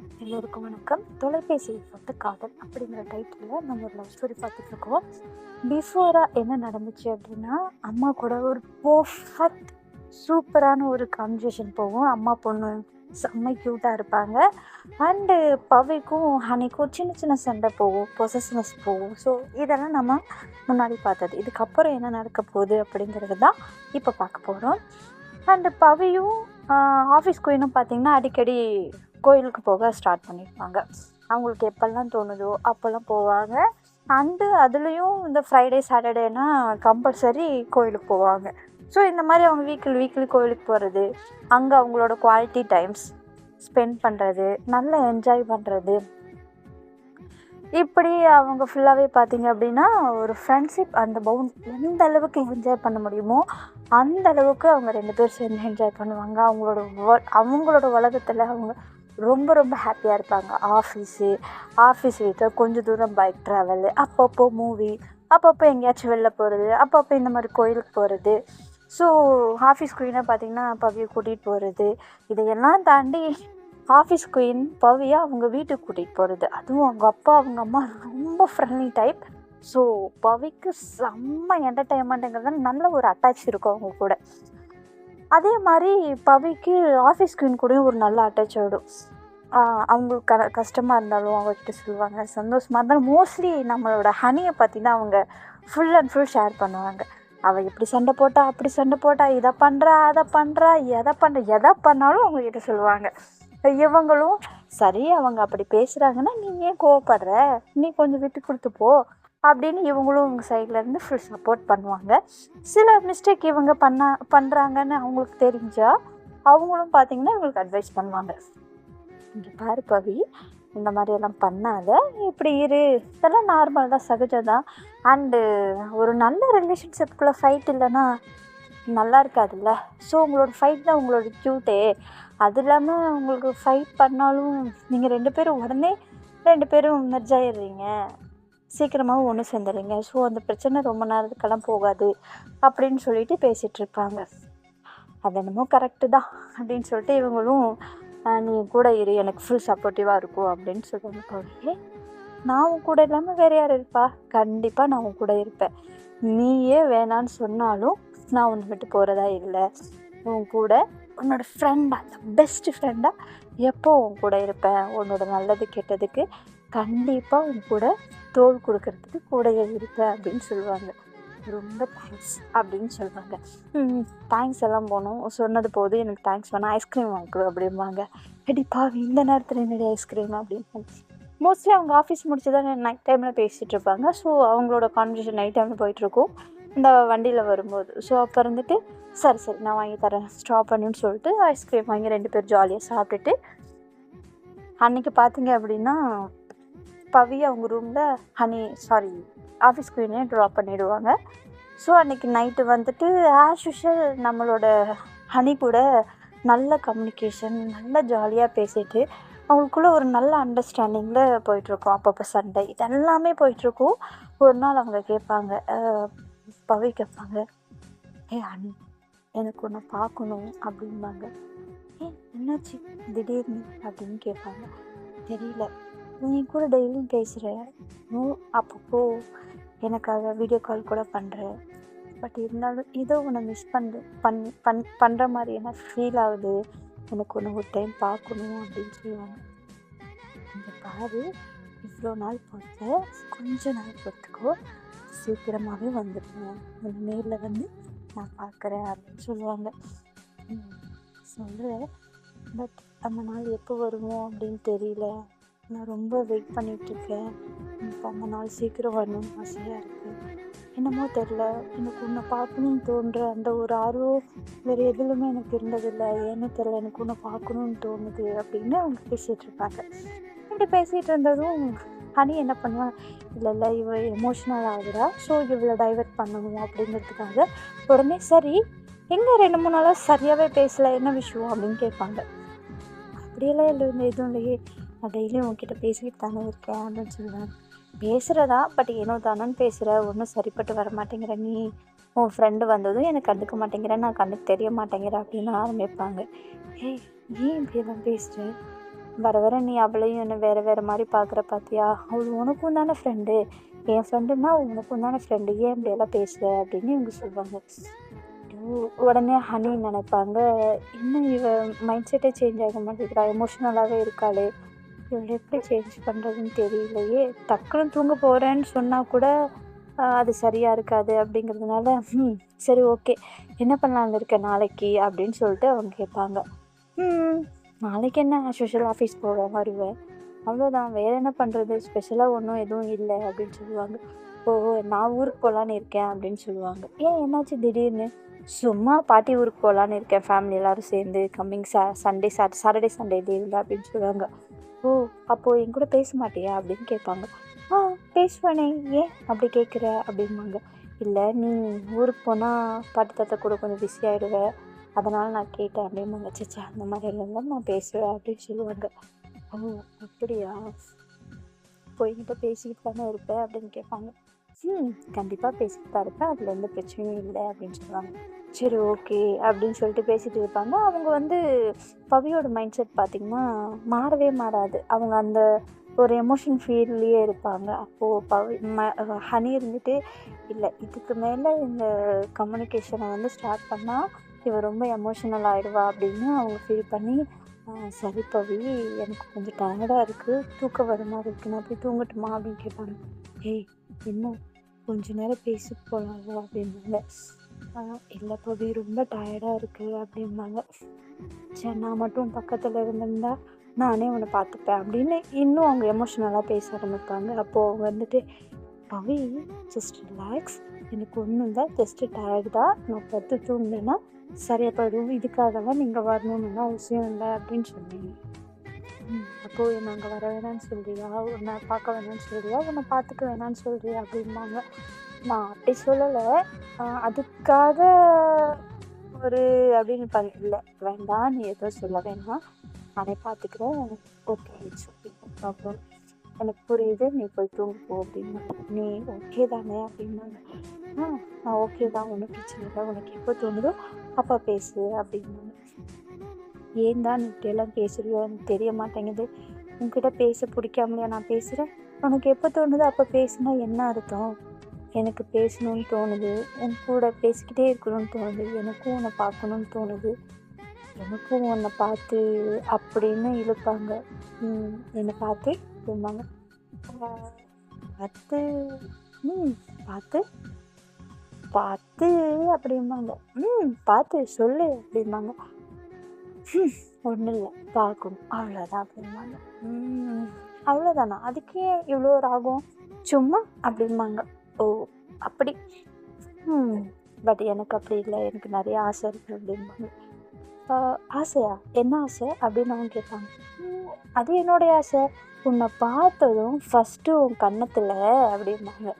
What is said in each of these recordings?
எல்லோருக்கும் வணக்கம். தொலைபேசியில் பார்த்து காதல் அப்படிங்கிற டைட்டிலில் நம்ம ஒரு லவ் ஸ்டோரி பார்த்துட்டு இருக்கோம். பிஃபோராக என்ன நடந்துச்சு அப்படின்னா அம்மா கூட ஒரு பர்ஃபெக்ட் சூப்பரான ஒரு கான்வர்சேஷன் போகும். அம்மா பொண்ணு செம்ம க்யூட்டாக இருப்பாங்க. அண்டு பவிக்கும் ஹனிக்கும் சின்ன சின்ன சண்டை போகும் பொசஸ்னஸ் போகும். ஸோ இதெல்லாம் நம்ம முன்னாடி பார்த்தது. இதுக்கப்புறம் என்ன நடக்க போகுது அப்படிங்கிறது தான் இப்போ பார்க்க போகிறோம் அண்டு பவியும் ஆஃபீஸ் கோயினும் பார்த்திங்கன்னா அடிக்கடி கோயிலுக்கு போக ஸ்டார்ட் பண்ணியிருப்பாங்க அவங்களுக்கு எப்போல்லாம் தோணுதோ அப்போல்லாம் போவாங்க. அண்டு அதுலேயும் இந்த ஃப்ரைடே சாட்டர்டேனா கம்பல்சரி கோயிலுக்கு போவாங்க. ஸோ இந்த மாதிரி அவங்க வீக்லி வீக்லி கோயிலுக்கு போகிறது அங்கே அவங்களோட குவாலிட்டி டைம்ஸ் ஸ்பெண்ட் பண்ணுறது நல்லா என்ஜாய் பண்ணுறது இப்படி அவங்க ஃபுல்லாகவே பார்த்தீங்க அப்படின்னா ஒரு ஃப்ரெண்ட்ஷிப் அந்த பவுண்ட் எந்த அளவுக்கு என்ஜாய் பண்ண முடியுமோ அந்த அளவுக்கு அவங்க ரெண்டு பேர் சேர்ந்து என்ஜாய் பண்ணுவாங்க. அவங்களோட அவங்களோட உலகத்தில் அவங்க ரொம்ப ரொம்ப ஹாப்பியாக இருப்பாங்க. ஆஃபீஸு ஆஃபீஸ் வீட்டில் கொஞ்சம் தூரம் பைக் ட்ராவலு அப்பப்போ மூவி அப்பப்போ எங்கேயாச்சும் வெளில போகிறது அப்பப்போ இந்த மாதிரி கோயிலுக்கு போகிறது ஸோ ஆஃபீஸ் குயினை பார்த்திங்கன்னா பவியை கூட்டிகிட்டு போகிறது இதையெல்லாம் தாண்டி ஆஃபீஸ் குயின் பவியை அவங்க வீட்டுக்கு கூட்டிகிட்டு போகிறது அதுவும் அவங்க அப்பா அவங்க அம்மா ரொம்ப ஃப்ரெண்ட்லி டைப் ஸோ பவிக்கு செம்ம என்டர்டைன்மெண்ட்டுங்கிறது நல்ல ஒரு அட்டாச் இருக்கும் அவங்க கூட. அதே மாதிரி பவிக்கு ஆஃபீஸ் குயின் கூடயும் ஒரு நல்ல அட்டாச் ஆகிடும் அவங்களுக்கு க கஷ்டமாக இருந்தாலும் அவங்கக்கிட்ட சொல்லுவாங்க. சந்தோஷமாக இருந்தாலும் மோஸ்ட்லி நம்மளோட ஹனியை பற்றி அவங்க ஃபுல் அண்ட் ஃபுல் ஷேர் பண்ணுவாங்க. அவள் இப்படி சண்டை போட்டா அப்படி சண்டை போட்டா இதை பண்ணுறா அதை பண்ணுறா எதை பண்ணுற எதை பண்ணாலும் அவங்கக்கிட்ட சொல்லுவாங்க. இவங்களும் சரி அவங்க அப்படி பேசுகிறாங்கன்னா நீ ஏன் கோவப்படுற? நீ கொஞ்சம் விட்டு கொடுத்து போ. அப்படின்னு இவங்களும் உங்கள் சைட்லேருந்து ஃபுல் சப்போர்ட் பண்ணுவாங்க. சில மிஸ்டேக் இவங்க பண்ணா பண்ணுறாங்கன்னு அவங்களுக்கு தெரிஞ்சால் அவங்களும் பார்த்தீங்கன்னா இவங்களுக்கு அட்வைஸ் பண்ணுவாங்க. இங்கே பாரு பவி இந்த மாதிரியெல்லாம் பண்ணாத. இப்படி இரு. இதெல்லாம் நார்மல் தான் சகஜம் தான் அண்டு ஒரு நல்ல ரிலேஷன்ஷிப்குள்ளே ஃபைட் இல்லைன்னா நல்லா இருக்காதுல்ல? ஸோ உங்களோட ஃபைட் தான் உங்களோட க்யூட்டே அது இல்லாமல் உங்களுக்கு ஃபைட் பண்ணாலும் நீங்கள் ரெண்டு பேரும் உடனே ரெண்டு பேரும் மெர்ஜ் ஆயிடுறீங்க. சீக்கிரமாகவும் ஒன்று சேர்ந்துடுங்க ஸோ அந்த பிரச்சனை ரொம்ப நேரத்துக்கெல்லாம் போகாது அப்படின்னு சொல்லிட்டு பேசிகிட்டு இருப்பாங்க. அது என்னமோ கரெக்டு தான் அப்படின்னு சொல்லிட்டு இவங்களும் நீ கூட இரு. எனக்கு ஃபுல் சப்போர்ட்டிவாக இருக்கும் அப்படின்னு சொல்லுவாங்க நான் உன் கூட இல்லாமல் வேறு யார் இருப்பா? கண்டிப்பாக நான் உன் கூட இருப்பேன். நீயே வேணான்னு சொன்னாலும் நான் உன்னை விட்டு போகிறதா இல்லை. உன் கூட உன்னோட ஃப்ரெண்டாக அந்த பெஸ்ட் ஃப்ரெண்டாக எப்போ உன் கூட இருப்பேன்? உன்னோட நல்லது கெட்டதுக்கு கண்டிப்பாக உன் கூட தோல் கொடுக்கறதுக்கு கூடயே இருப்பேன் அப்படின்னு சொல்லுவாங்க. ரொம்ப தேங்க்ஸ் அப்படின்னு சொல்லுவாங்க. தேங்க்ஸ் எல்லாம் போனோம். சொன்னது போது எனக்கு தேங்க்ஸ் வேணால் ஐஸ்கிரீம் வாங்கிக்கோ அப்படிம்பாங்க. அடிப்பா இந்த நேரத்தில் என்னடி ஐஸ்கிரீம் அப்படின்னு மோஸ்ட்லி அவங்க ஆஃபீஸ் முடிச்சு தான் நைட் டைமில் பேசிகிட்டு இருப்பாங்க. ஸோ அவங்களோட கான்வர்சேஷன் நைட் டைமில் போயிட்டுருக்கும் இந்த வண்டியில் வரும்போது. ஸோ அப்போ இருந்துட்டு சரி சரி நான் வாங்கி தரேன். ஸ்டாப் பண்ணுன்னு சொல்லிட்டு ஐஸ்கிரீம் வாங்கி ரெண்டு பேர் ஜாலியாக சாப்பிட்டுட்டு அன்றைக்கி பார்த்தீங்க அப்படின்னா பவி அவங்க ரூமில் ஹனி சாரி ஆஃபீஸ் குயினே ட்ராப் பண்ணிவிடுவாங்க ஸோ அன்றைக்கி நைட்டு வந்துட்டு ஆஸ் யூஷுவல் நம்மளோட ஹனி கூட நல்ல கம்யூனிகேஷன் நல்ல ஜாலியாக பேசிட்டு அவங்களுக்குள்ள ஒரு நல்ல அண்டர்ஸ்டாண்டிங்கில் போயிட்டுருக்கோம் அப்பப்போ சண்டை இதெல்லாமே போயிட்டுருக்கும். ஒரு நாள் அவங்க கேட்பாங்க பவி கேட்பாங்க ஏ அண்ணி எனக்கு ஒன்று பார்க்கணும் அப்படிம்பாங்க. ஏ என்னாச்சு? திடீர்னு? அப்படின்னு கேட்பாங்க. தெரியல. நீ கூட டெய்லியும் பேசுகிற நோ அப்பப்போ எனக்காக வீடியோ கால் கூட பண்ணுற பட் இருந்தாலும் ஏதோ ஒன்று மிஸ் பண்ணு பண் பண் பண்ணுற மாதிரி என்ன ஃபீல் ஆகுது? எனக்கு ஒன்று ஒரு டைம் பார்க்கணும் அப்படின்னு சொல்லுவாங்க. இந்த பாரு இவ்வளோ நாள் பொறுத்த கொஞ்ச நாள் பொறுத்துக்கோ சீக்கிரமாகவே வந்துடுவேன் உன்னை நேரில் வந்து நான் பார்க்குறேன் அப்படின்னு சொல்லுவாங்க. சொல்கிறேன் பட் அந்த நாள் எப்போ வருமோ அப்படின்னு தெரியல. நான் ரொம்ப வெயிட் பண்ணிகிட்ருக்கேன் எனக்கு அந்த நாள் சீக்கிரம் வரணும்னு ஆசையாக இருக்குது என்னமோ தெரில எனக்கு உன்னை பார்க்கணுன்னு தோன்ற அந்த ஒரு ஆர்வம் வேறு எதுலையுமே எனக்கு இருந்ததில்லை. ஏன்னு தெரில எனக்கு உன்னை பார்க்கணுன்னு தோணுது அப்படின்னு அவங்க பேசிகிட்டு இருப்பாங்க. இப்படி பேசிகிட்டு இருந்ததும் ஹனி என்ன பண்ணுவான்? இல்லை இல்லை இவ எமோஷ்னல் ஆகுறா. ஸோ இவ்வளோ டைவெர்ட் பண்ணணும் அப்படிங்கிறதுக்காக உடனே சரி எங்கே ரெண்டு மூணு நாளாக சரியாகவே பேசலை. என்ன விஷயம்? அப்படின்னு கேட்பாங்க. அப்படியெல்லாம் இல்லை எதுவும் இல்லையே. நான் டெய்லியும் உங்ககிட்ட பேசிக்கிட்டு தானே இருக்கேன் அப்படின்னு சொல்லுவேன். பேசுகிறதா பட் ஏனோ தானோன்னு பேசுகிற ஒன்றும் சரிப்பட்டு வர மாட்டேங்கிற. நீ உன் ஃப்ரெண்டு வந்ததும் எனக்கு கண்டுக்க மாட்டேங்கிற. நான் கண்டுக்கு தெரிய மாட்டேங்கிற அப்படின்னு ஆரம்பிப்பாங்க. ஏய் ஏன் இப்படியெல்லாம் பேசுகிற வர வர நீ அவளையும் என்ன வேறு வேறு மாதிரி பார்க்குற பார்த்தியா அவள் உனக்கும் தானே ஃப்ரெண்டு என் ஃப்ரெண்டுன்னா உனக்கும் தானே ஃப்ரெண்டு ஏன் இப்படியெல்லாம் பேசுகிற அப்படின்னு இவங்க சொல்லுவாங்க. உடனே ஹனி நினைப்பாங்க. இன்னும் இவ? மைண்ட் செட்டே சேஞ்ச் ஆக மாட்டேங்கிறா. எமோஷ்னலாகவே இருக்காளே. இவளை எப்படி சேஞ்ச் பண்ணுறதுன்னு தெரியலையே. டக்குன்னு தூங்க போகிறேன்னு சொன்னால் கூட அது சரியாக இருக்காது அப்படிங்கிறதுனால ம் சரி ஓகே. என்ன பண்ணலான்னு இருக்க நாளைக்கு? அப்படின்னு சொல்லிட்டு அவங்க கேட்பாங்க. ம் நாளைக்கு என்ன ஸ்பெஷல் ஆஃபீஸ் போவேன் வருவேன். அவ்வளோதான் வேறு என்ன பண்ணுறது ஸ்பெஷலாக ஒன்றும் எதுவும் இல்லை அப்படின்னு சொல்லுவாங்க. ஓ நான் ஊருக்கு போகலான்னு இருக்கேன் அப்படின்னு சொல்லுவாங்க. ஏன் என்னாச்சு திடீர்னு? சும்மா பாட்டி ஊருக்கு போகலான்னு இருக்கேன் ஃபேமிலி எல்லாரும் சேர்ந்து. கம்மிங் சா சண்டே சாட் சாட்டர்டே சண்டே லீவில் அப்படின்னு சொல்லுவாங்க. ஓ அப்போது என் கூட பேச மாட்டியா அப்படின்னு கேட்பாங்க. ஆ பேசுவேனே ஏன் அப்படி கேட்குற? அப்படிம்பாங்க. இல்லை நீ ஊருக்கு போனால் பாட்டி தாத்தா கூட கொஞ்சம் பிஸி ஆகிடுவ அதனால் நான் கேட்டேன். அப்படிம்பாங்க. சச்சா அந்த மாதிரி எல்லாம் நான் பேசுவேன் அப்படின்னு சொல்லுவாங்க. ஓ அப்படியா? போய் கிட்ட பேசிக்கிட்டு தானே இருப்பேன் அப்படின்னு கேட்பாங்க. ம் கண்டிப்பாக பேசிக்கிட்டு தான் இருப்பேன் அதில் எந்த பிரச்சனையும் இல்லை அப்படின்னு சொல்லுவாங்க. சரி ஓகே அப்படின்னு சொல்லிட்டு பேசிகிட்டு இருப்பாங்க. அவங்க வந்து பவியோட மைண்ட் செட் பார்த்திங்கன்னா மாறவே மாறாது. அவங்க அந்த ஒரு எமோஷன் ஃபீல்லையே இருப்பாங்க. அப்போது பவி ம ஹனி இருந்துட்டு இல்லை இதுக்கு மேலே இந்த கம்யூனிகேஷனை வந்து ஸ்டார்ட் பண்ணால் இவன் ரொம்ப எமோஷனல் ஆகிடுவா அப்படின்னு அவங்க ஃபீல் பண்ணி சரி பவி எனக்கு கொஞ்சம் டயர்டாக இருக்குது தூக்கம் வர மாதிரி இருக்கு. நான் போய் தூங்கட்டுமா? அப்படின்னு கேட்பாங்க. ஏய் என்ன கொஞ்ச நேரம் பேசிட்டு போகலாம் அப்படின்னாங்க இல்லை பவி ரொம்ப டயர்டாக இருக்குது அப்படிம்பாங்க சரி நான் மட்டும் பக்கத்தில் இருந்திருந்தா நானே உன்னை பார்த்துப்பேன் அப்படின்னு இன்னும் அவங்க எமோஷ்னலாக பேச ஆரம்பிப்பாங்க. அப்போது அவங்க வந்துட்டு பவி ஜஸ்ட் ரிலாக்ஸ் எனக்கு ஒன்றும் இல்லை ஜஸ்ட்டு டயர்டு தான் நான் பத்து தூங்கினேன்னா சரியாக போயிடும் இதுக்காகலாம் நீங்கள் வரணும்னு அவசியம் இல்லை அப்படின்னு சொன்னீங்க அப்போது என்னை அங்கே வர வேணாம்னு சொல்கிறியா உன்னை பார்க்க வேணாம்னு சொல்கிறியா உன்னை பார்த்துக்க வேணாம்னு சொல்கிறியா அப்படிம்பாங்க. நான் அப்படி சொல்லலை. அதுக்காக ஒரு அப்படின்னு இருப்பாங்க இல்லை வேண்டாம் நீ எதுவும் சொல்ல வேணாம் நானே பார்த்துக்கிறேன் ஓகே ப்ராப்ளம் அப்புறம் எனக்கு புரியுது. நீ போய் தூங்கு போ அப்படின்னா. நீ ஓகே தானே அப்படின்னாங்க ஆ நான் ஓகே தான். ஒன்றும் பிரச்சனை இல்லை. உனக்கு எப்போ தோணுதோ அப்போ பேசு அப்படின்னாங்க ஏன் தான் நீ இப்படியெல்லாம் பேசுறியோ எனக்கு தெரிய மாட்டேங்குது. உன்கிட்ட பேச பிடிக்காமலையா நான் பேசுகிறேன் உனக்கு எப்போ தோணுதோ அப்போ பேசுனா என்ன அர்த்தம்? எனக்கு பேசணும்னு தோணுது. என் கூட பேசிக்கிட்டே இருக்கணும்னு தோணுது. எனக்கும் உன்னை பார்க்கணும்னு தோணுது. எனக்கும் உன்னை பார்த்து அப்படின்னு இழுப்பாங்க. என்னை பார்த்து சொல்லுவாங்க பார்த்து ம் பார்த்து பார்த்து அப்படிம்பாங்க. ம் பார்த்து சொல்லு அப்படிம்பாங்க. ஒன்றும் இல்லை. பார்க்கணும் அவ்வளோதான் அப்படிம்பாங்க. ம் அவ்வளோதானா அதுக்கே இவ்வளோ ராகும் சும்மா அப்படிம்பாங்க. ஓ அப்படி? ம் பட் எனக்கு அப்படி இல்லை. எனக்கு நிறைய ஆசை இருக்குது அப்படிம்பாங்க. ஆசையா? என்ன ஆசை? அப்படின்னு அவங்க கேட்பாங்க. அது என்னுடைய ஆசை. உன்னை பார்த்ததும் ஃபஸ்ட்டு உன் கன்னத்தில் அப்படிம்பாங்க.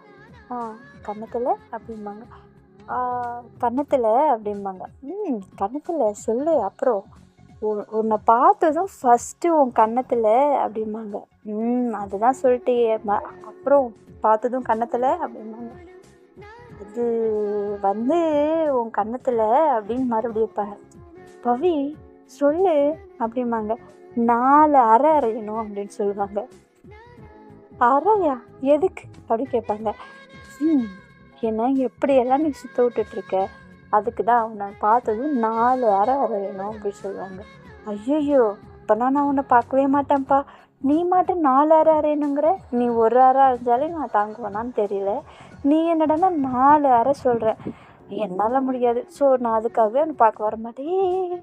ஆ கன்னத்தில்? அப்படிம்பாங்க. கன்னத்தில்? அப்படிம்பாங்க. ம் கன்னத்தில் சொல்லு அப்புறம் உன்னை பார்த்ததும் ஃபஸ்ட்டு உன் கன்னத்தில் அப்படிம்பாங்க. ம் அதுதான் சொல்லிட்டு அப்புறம் பார்த்ததும் கன்னத்தில் அப்படிம்பாங்க. இது வந்து உன் கன்னத்தில் அப்படின்னு மறுபடியும் இருப்பாங்க பவி சொல்லு அப்படிம்பாங்க. நாலு அரை அரையணும் அப்படின்னு சொல்லுவாங்க. அறையா? எதுக்கு? அப்படி கேட்பாங்க. ம் என்ன எப்படியெல்லாம் நீ சுத்த விட்டுட்ருக்க அதுக்கு தான் அவனை பார்த்ததும் நாலு அரை அரையணும் அப்படின்னு சொல்லுவாங்க. ஐயோ அப்போனா நான் உன்னை பார்க்கவே மாட்டேன்ப்பா. நீ மட்டும் நாலு அரை அரையணுங்கிற நீ ஒரு அரை அரைஞ்சாலே நான் தாங்குவேனான்னு தெரியல. நீ என்னடான்னா நாலு அரை சொல்கிற என்னால் முடியாது. ஸோ நான் அதுக்காகவே அவனை பார்க்க வர மாட்டேன்.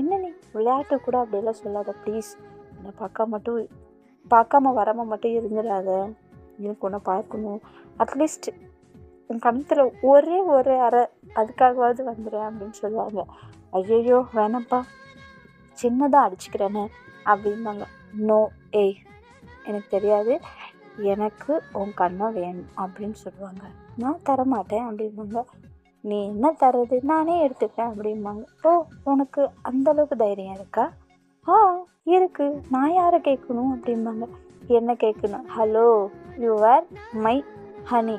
என்ன நீ? விளையாட்டு கூட அப்படியெல்லாம் சொல்லாத ப்ளீஸ் என்னை பார்க்க மட்டும் பார்க்காம வராமல் மட்டும் இருந்துடாத. எனக்கு உன்னை பார்க்கணும். அட்லீஸ்ட் உன் கணத்தில் ஒரே ஒரு அறை அதுக்காகவாவது வந்துடுறேன் அப்படின்னு சொல்லுவாங்க. ஐயையோ வேணப்பா சின்னதாக அடிச்சுக்கிறேன்னு அப்படிம்பாங்க. நோ ஏய் எனக்கு தெரியாது. எனக்கு உன் கண்ணை வேணும் அப்படின்னு சொல்லுவாங்க. நான் தரமாட்டேன் அப்படிம்பாங்க. நீ என்ன தர்றது? நானே எடுத்துப்பேன் அப்படிம்பாங்க. ஓ உனக்கு அந்த அளவுக்கு தைரியம் இருக்கா? ஆ இருக்குது நான் யாரை கேட்கணும்? அப்படிம்பாங்க. என்ன கேட்கணும்? Hello you are my honey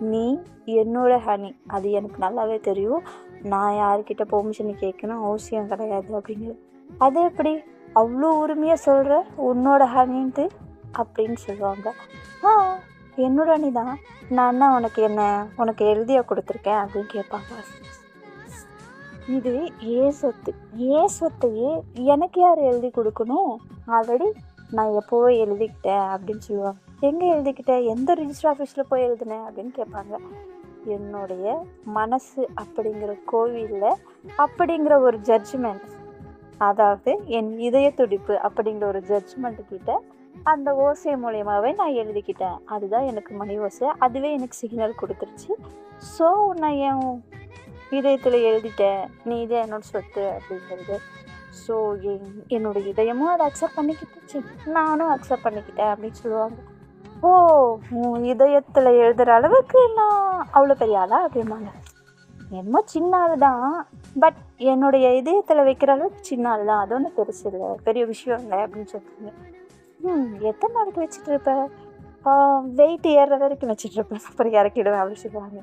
நீ என்னோட ஹனி. அது எனக்கு நல்லாவே தெரியும். நான் யார்கிட்ட பெர்மிஷன் கேட்கணும் அவசியம் கிடையாது அப்படிங்கிறது. அது எப்படி? அவ்வளோ உரிமையாக சொல்கிற உன்னோட ஹனின்ட்டு அப்படின்னு சொல்லுவாங்க. ஆ என்னோட அணி தான் நான் என்ன உனக்கு என்ன உனக்கு எழுதியா கொடுத்துருக்கேன் அப்படின்னு கேட்பாங்க. இது ஏ சொத்து. ஏ சொத்தையே எனக்கு யார் எழுதி கொடுக்கணும்? ஆல்ரெடி நான் எப்போவோ எழுதிக்கிட்டேன் அப்படின்னு சொல்லுவாங்க. எங்கே எழுதிக்கிட்டேன் எந்த ரிஜிஸ்டர் ஆஃபீஸில் போய் எழுதுனேன் அப்படின்னு கேட்பாங்க. என்னுடைய மனசு அப்படிங்கிற கோவிலில் அப்படிங்கிற ஒரு ஜட்ஜ்மெண்ட் அதாவது என் இதய துடிப்பு அப்படிங்கிற ஒரு ஜட்ஜ்மெண்ட்டுக்கிட்ட கிட்ட அந்த ஓசை மூலியமாகவே நான் எழுதிக்கிட்டேன். அதுதான் எனக்கு மணி ஓசை. அதுவே எனக்கு சிக்னல் கொடுத்துருச்சு. ஸோ நான் என் இதயத்தில் எழுதிட்டேன். நீ இதே என்னோட சொத்து அப்படிங்கிறது. ஸோ என் என்னோட இதயமும் அதை அக்செப்ட் பண்ணிக்கிட்டுச்சு. நானும் அக்செப்ட் பண்ணிக்கிட்டேன் அப்படின்னு சொல்லுவாங்க. ஓ உன் இதயத்தில் எழுதுகிற அளவுக்கு நான் அவ்வளோ பெரிய ஆளா அப்படிம்பாங்க என்னமோ சின்ன ஆள் தான் பட் என்னுடைய இதயத்தில் வைக்கிற அளவுக்கு சின்ன ஆள் தான் அது ஒன்றும் பெருசு இல்லை. பெரிய விஷயம் இல்லை அப்படின்னு சொல்லுவாங்க ம் எத்தனை நாளைக்கு வச்சுட்டு இருப்ப? வெயிட் ஏறுற வரைக்கும் வச்சுட்டு இருப்பேன் அப்புறம் இறக்கிடுவேன் அப்படின்னு சொல்லுவாங்க.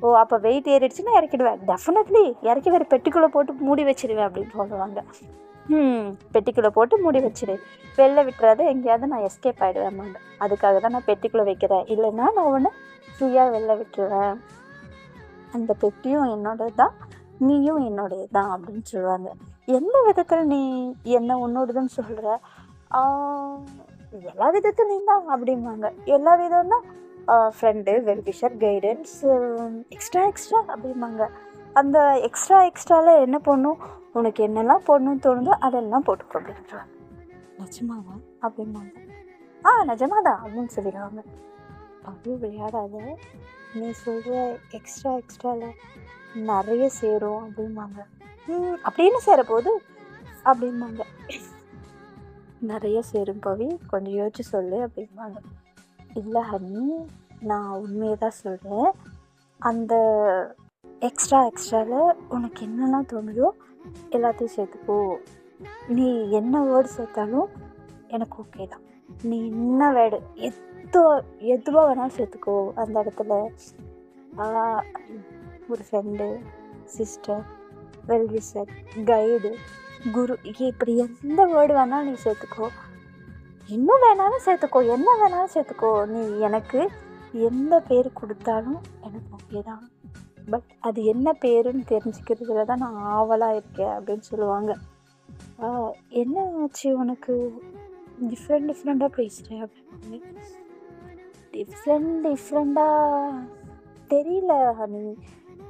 ஓ அப்போ வெயிட் ஏறிடுச்சுன்னா இறக்கிடுவேன். டெஃபினெட்லி இறக்கி வேறு பெட்டிக்குள்ளே போட்டு மூடி வச்சிடுவேன் அப்படின்னு சொல்லுவாங்க. பெட்டிக்குள்ளே போட்டு மூடி வச்சிடு வெளில விட்டுறாது எங்கேயாவது நான் எஸ்கேப் ஆகிடுவேன் அதுக்காக தான் நான் பெட்டிக்குள்ளே வைக்கிறேன். இல்லைன்னா நான் ஒன்று ஃப்ரீயாக வெளில விட்டுருவேன். அந்த பெட்டியும் என்னோடது தான் நீயும் என்னோடது தான் அப்படின்னு சொல்லுவாங்க. எந்த விதத்தில் நீ என்ன உன்னோடதுன்னு சொல்கிற எல்லா விதத்துலையும் தான் அப்படிம்பாங்க. எல்லா விதம்னா friend wellwisher guidance extra extra அப்படிம்பாங்க. அந்த எக்ஸ்ட்ரா எக்ஸ்ட்ராவில் என்ன பண்ணும்? உனக்கு என்னெல்லாம் போடணும்னு தோணுதோ அதெல்லாம் போட்டுக்கோ அப்படின்றாங்க. நிஜமாவா? அப்படிம்பாங்க. ஆ நிஜமாதான் அப்படின்னு சொல்லிடுவாங்க. அப்படியே விளையாடாத. நீ சொல்கிற எக்ஸ்ட்ரா எக்ஸ்ட்ராவில் நிறைய சேரும் அப்படிம்பாங்க. ம் அப்படின்னு சேரப்போகுது அப்படிம்பாங்க. நிறைய சேரும் பவி கொஞ்சம் யோசிச்சு சொல்லு அப்படிம்பாங்க. இல்லை ஹனி நான் உண்மையை தான் சொல்கிறேன் அந்த எக்ஸ்ட்ரா எக்ஸ்ட்ராவில் உனக்கு என்னெல்லாம் தோணுதோ எல்லாத்தையும் சேர்த்துக்கோ. நீ என்ன வேர்டு சேர்த்தாலும் எனக்கு ஓகே தான். நீ என்ன வேர்டு எத்தோ எதுவாக வேணாலும் சேர்த்துக்கோ. அந்த இடத்துல ஒரு ஃப்ரெண்டு சிஸ்டர் வெல்விசர் கைடு குரு இப்படி எந்த வேர்டு வேணாலும் நீ சேர்த்துக்கோ. இன்னும் வேணாலும் சேர்த்துக்கோ. என்ன வேணாலும் சேர்த்துக்கோ. நீ எனக்கு எந்த பேர் கொடுத்தாலும் எனக்கு ஓகே தான். பட் அது என்ன பேருன்னு தெரிஞ்சுக்கிறதுல தான் நான் ஆவலாக இருக்கேன் அப்படின்னு சொல்லுவாங்க. என்ன ஆச்சு உனக்கு? டிஃப்ரெண்ட் டிஃப்ரெண்ட்டாக பேசுகிறேன் அப்படின்னு. டிஃப்ரெண்ட் டிஃப்ரெண்ட்டாக தெரியல ஹனி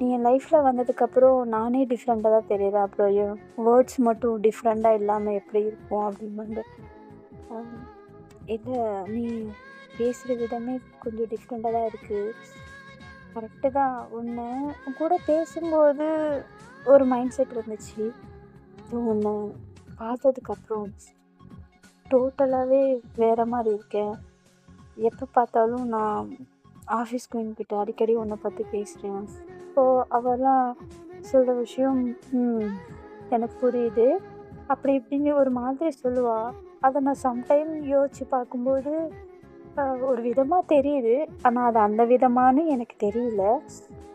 நீ என் லைஃப்பில் வந்ததுக்கப்புறம் நானே டிஃப்ரெண்ட்டாக தான் தெரியுது அப்புறம் வேர்ட்ஸ் மட்டும் டிஃப்ரெண்ட்டாக இல்லாமல் எப்படி இருக்கும் அப்படின்னு இல்லை நீ பேசுகிற விதமே கொஞ்சம் டிஃப்ரெண்ட்டாக தான் இருக்குது கரெக்டு தான். ஒன்று கூட பேசும்போது ஒரு மைண்ட் செட் இருந்துச்சு. ஒன்று பார்த்ததுக்கப்புறம் டோட்டலாகவே வேறு மாதிரி இருக்கேன் எப்போ பார்த்தாலும் நான் ஆஃபீஸ் குயின்கிட்ட அடிக்கடி உன்னை பற்றி பேசுகிறேன் ஸோ அவெல்லாம் சொல்கிற விஷயம் எனக்கு புரியுது. அப்படி இப்படின்னு ஒரு மாதிரி சொல்லுவாள் அதை நான் சம்டைம் யோசித்து பார்க்கும்போது ஒரு விதமாக தெரியுது. ஆனால் அது அந்த விதமானு எனக்கு தெரியல.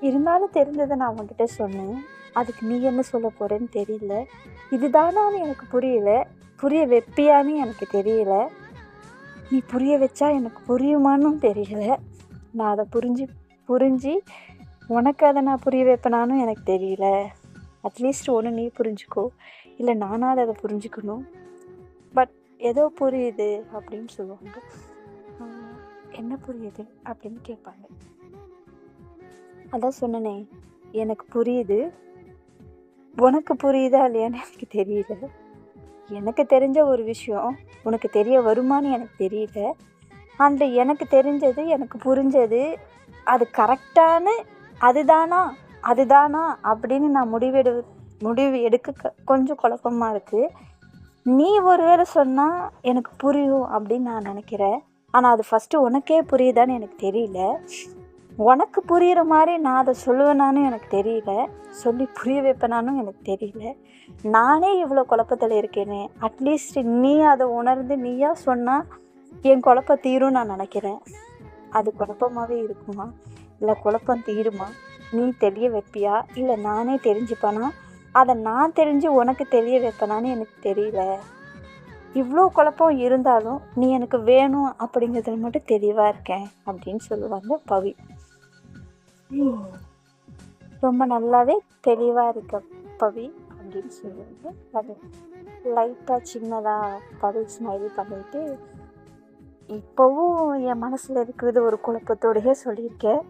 இருந்தாலும் தெரிஞ்சதை நான் அவங்ககிட்ட சொன்னேன். அதுக்கு நீ என்ன சொல்ல போகிறேன்னு தெரியல. இதுதானான்னு எனக்கு புரியல. புரிய வைப்பியான்னு எனக்கு தெரியல. நீ புரிய வச்சா எனக்கு புரியுமான்னு தெரியல. நான் அதை புரிஞ்சு புரிஞ்சு உனக்கு அதை நான் புரிய வைப்பேனானும் எனக்கு தெரியல. அட்லீஸ்ட் ஒன்று நீ புரிஞ்சுக்கோ. இல்லை நானாவது அதை புரிஞ்சுக்கணும். பட் ஏதோ புரியுது அப்படின்னு சொல்லுவாங்க. என்ன புரியுது அப்படின்னு கேட்பாங்க. அதான் சொன்னனே எனக்கு புரியுது. உனக்கு புரியுதா இல்லையான்னு எனக்கு தெரியல. எனக்கு தெரிஞ்ச ஒரு விஷயம் உனக்கு தெரிய வருமானு எனக்கு தெரியல. அந்த எனக்கு தெரிஞ்சது எனக்கு புரிஞ்சது அது கரெக்டான அதுதானா அதுதானா அப்படின்னு நான் முடிவெடு முடிவு எடுக்க கொஞ்சம் குழப்பமாக இருக்குது நீ ஒரு வேளை சொன்னால் எனக்கு புரியும் அப்படின்னு நான் நினைக்கிறேன். ஆனால் அது ஃபஸ்ட்டு உனக்கே புரியுதான்னு எனக்கு தெரியல. உனக்கு புரிகிற மாதிரி நான் அதை சொல்லுவேனான்னு எனக்கு தெரியல. சொல்லி புரிய வைப்பேனானும் எனக்கு தெரியல. நானே இவ்வளோ குழப்பத்தில் இருக்கேனே. அட்லீஸ்ட் நீ அதை உணர்ந்து நீயா சொன்னால் என் குழப்பம் தீரும் நான் நினைக்கிறேன். அது குழப்பமாகவே இருக்குமா? இல்லை குழப்பம் தீருமா? நீ தெரிய வைப்பியா? இல்லை நானே தெரிஞ்சுப்பேனா? அதை நான் தெரிஞ்சு உனக்கு தெரிய வைப்பேனான்னு எனக்கு தெரியல. இவ்வளோ குழப்பம் இருந்தாலும் நீ எனக்கு வேணும் அப்படிங்கிறதுல மட்டும் தெளிவாக இருக்கேன் அப்படின்னு சொல்லுவாங்க பவி. ரொம்ப நல்லாவே தெளிவாக இருக்க பவி அப்படின்னு சொல்லுவாங்க. பவி லைட்டாக சின்னதாக பவி ஸ்மைல் பண்ணிட்டு இப்போவும் என் மனசில் இருக்கிறது ஒரு குழப்பத்தோடையே சொல்லியிருக்கேன்.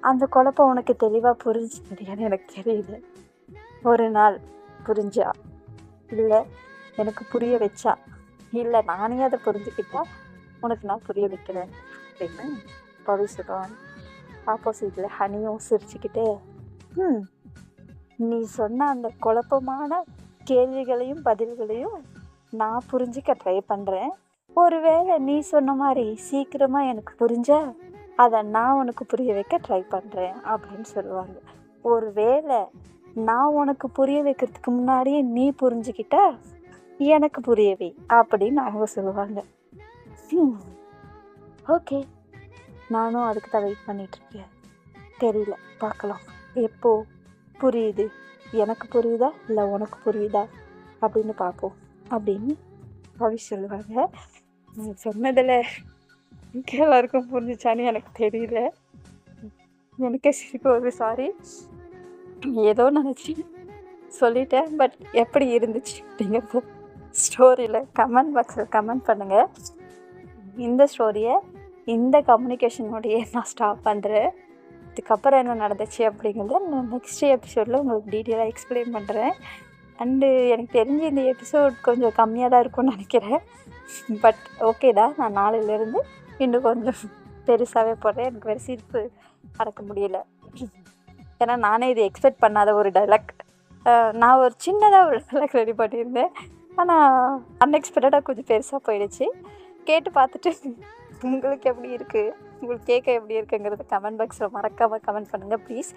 அந்த குழப்பம் உனக்கு தெளிவாக புரிஞ்சுக்கிறியான்னு எனக்கு தெரியல. ஒரு நாள் புரிஞ்சா? இல்லை எனக்கு புரிய வச்சா? இல்லை நானே அதை புரிஞ்சுக்கிட்டா உனக்கு நான் புரிய வைக்கிறேன் அப்படின்னு பவி சொல்லுவான் ஆப்போசிட்டில் ஹனியும் சிரிச்சுக்கிட்டே ம் நீ சொன்ன அந்த குழப்பமான கேள்விகளையும் பதில்களையும் நான் புரிஞ்சிக்க ட்ரை பண்ணுறேன் ஒருவேளை நீ சொன்ன மாதிரி சீக்கிரமாக எனக்கு புரிஞ்ச அதை நான் உனக்கு புரிய வைக்க ட்ரை பண்ணுறேன் அப்படின்னு சொல்லுவாங்க. ஒருவேளை நான் உனக்கு புரிய வைக்கிறதுக்கு முன்னாடியே நீ புரிஞ்சுக்கிட்ட எனக்கு புரியவே அப்படின்னு அவங்க சொல்லுவாங்க. ஓகே. நானும் அதுக்கு தான் வெயிட் பண்ணிகிட்ருக்கேன் தெரியல. பார்க்கலாம். எப்போ? புரியுது. எனக்கு புரியுதா? இல்லை உனக்கு புரியுதா? அப்படின்னு பார்ப்போம். அப்படின்னு அவி சொல்லுவாங்க. சொன்னதில் எல்லாருக்கும் புரிஞ்சிச்சான்னு எனக்கு தெரியல. எனக்கே சிரிப்பு வருது. சாரி ஏதோ நினச்சி சொல்லிட்டேன். பட் எப்படி இருந்துச்சு? அப்படிங்கிறது ஸ்டோரியில் கமெண்ட் பாக்ஸில் கமெண்ட் பண்ணுங்கள் இந்த ஸ்டோரியை இந்த கம்யூனிகேஷனோடையே நான் ஸ்டாப் பண்ணுறேன் இதுக்கப்புறம் என்ன நடந்துச்சு அப்படிங்கிறத நான் நெக்ஸ்ட் எபிசோடில் உங்களுக்கு டீட்டெயிலாக எக்ஸ்பிளைன் பண்ணுறேன் அண்டு எனக்கு தெரிஞ்சு இந்த எபிசோட் கொஞ்சம் கம்மியாக தான் இருக்கும்னு நினைக்கிறேன். பட் ஓகே தான் நான் நாளையிலேருந்து இன்னும் கொஞ்சம் பெருசாகவே போடுறேன். எனக்கு வேறு சிரிப்பு அடக்க முடியல. ஏன்னா நானே இது எக்ஸ்பெக்ட் பண்ணாத ஒரு டைலாக் நான் ஒரு சின்னதாக ஒரு டைலாக் ரெடி பண்ணியிருந்தேன். ஆனால் அன்எக்ஸ்பெக்டடாக கொஞ்சம் பெருசாக போயிடுச்சு. கேட்டு பார்த்துட்டு உங்களுக்கு எப்படி இருக்குது உங்களுக்கு கேட்க எப்படி இருக்குங்கிறத கமெண்ட் பாக்ஸில் மறக்காமல் கமெண்ட் பண்ணுங்கள் ப்ளீஸ்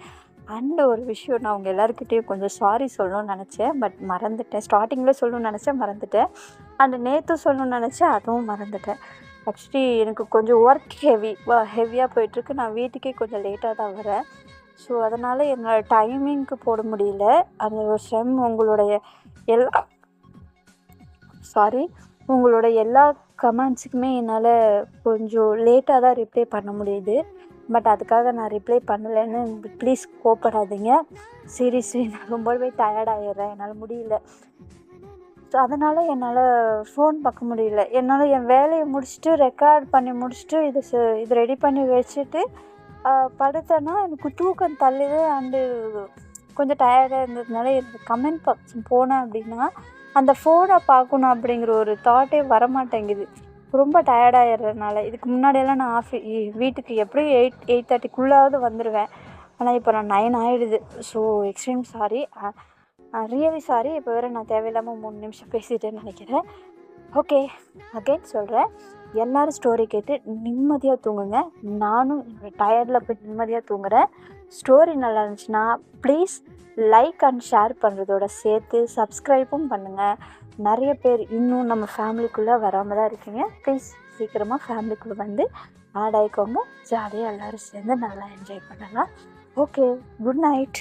அண்ட் ஒரு விஷயம் நான் உங்கள் எல்லாருக்கிட்டேயும் கொஞ்சம் சாரி சொல்லணும்னு நினச்சேன். பட் மறந்துட்டேன். ஸ்டார்டிங்கில் சொல்லணும்னு நினச்சேன் மறந்துட்டேன். அண்ட் நேற்று சொல்லணும்னு நினச்சேன் அதுவும் மறந்துட்டேன். ஆக்சுவலி எனக்கு கொஞ்சம் ஒர்க் ஹெவி ஹெவியாக போயிட்டுருக்கு. நான் வீட்டுக்கே கொஞ்சம் லேட்டாக தான் வரேன். ஸோ அதனால் என்னோடய டைமிங்க்கு போட முடியல. அந்த ஒரு ஸ்ட்ரெம் உங்களுடைய எல்லா சாரி உங்களோட எல்லா கமெண்ட்ஸுக்குமே என்னால் கொஞ்சம் லேட்டாக தான் ரிப்ளை பண்ண முடியுது. பட் அதுக்காக நான் ரிப்ளை பண்ணலைன்னு ப்ளீஸ் கோப்படாதீங்க சீரியஸ்லி நான் ரொம்பவே டயர்டாகிடுறேன் என்னால் முடியல. ஸோ அதனால் என்னால் ஃபோன் பார்க்க முடியல. என்னால் என் வேலையை முடிச்சுட்டு ரெக்கார்ட் பண்ணி முடிச்சுட்டு இது ச- இது ரெடி பண்ணி வச்சுட்டு படுத்தேன்னா எனக்கு தூக்கம் தள்ளுது அண்டு கொஞ்சம் டயர்டாக இருந்ததுனால எனக்கு கமெண்ட் பாக்ஸ் போனேன் அப்படின்னா அந்த ஃபோனை பார்க்கணும் அப்படிங்கிற ஒரு தாட்டே வரமாட்டேங்குது. ரொம்ப டயர்டாகிடுறதுனால இதுக்கு முன்னாடியெல்லாம் நான் ஆஃபி வீட்டுக்கு எப்படியும் எயிட் எயிட் தேர்ட்டிக்குள்ளாவது வந்துடுவேன் ஆனால் இப்போ நான் நைன் ஆகிடுது so extreme sorry really sorry இப்போ வேறு நான் தேவையில்லாமல் மூணு நிமிஷம் பேசிட்டேன்னு நினைக்கிறேன். ஓகே அகைன் சொல்கிறேன் எல்லோரும் ஸ்டோரி கேட்டு நிம்மதியாக தூங்குங்க. நானும் என்னோடய டயர்டில் போய் நிம்மதியாக தூங்குகிறேன் ஸ்டோரி நல்லா இருந்துச்சுன்னா ப்ளீஸ் லைக் அண்ட் ஷேர் பண்ணுறதோட சேர்த்து சப்ஸ்கிரைபும் பண்ணுங்கள் நிறைய பேர் இன்னும் நம்ம ஃபேமிலிக்குள்ளே வராமல் தான் இருக்கீங்க. ப்ளீஸ் சீக்கிரமாக ஃபேமிலிக்குள்ளே வந்து ஆட் ஆகிக்கோங்க ஜாலியாக எல்லோரும் சேர்ந்து நல்லா என்ஜாய் பண்ணலாம். Okay good night.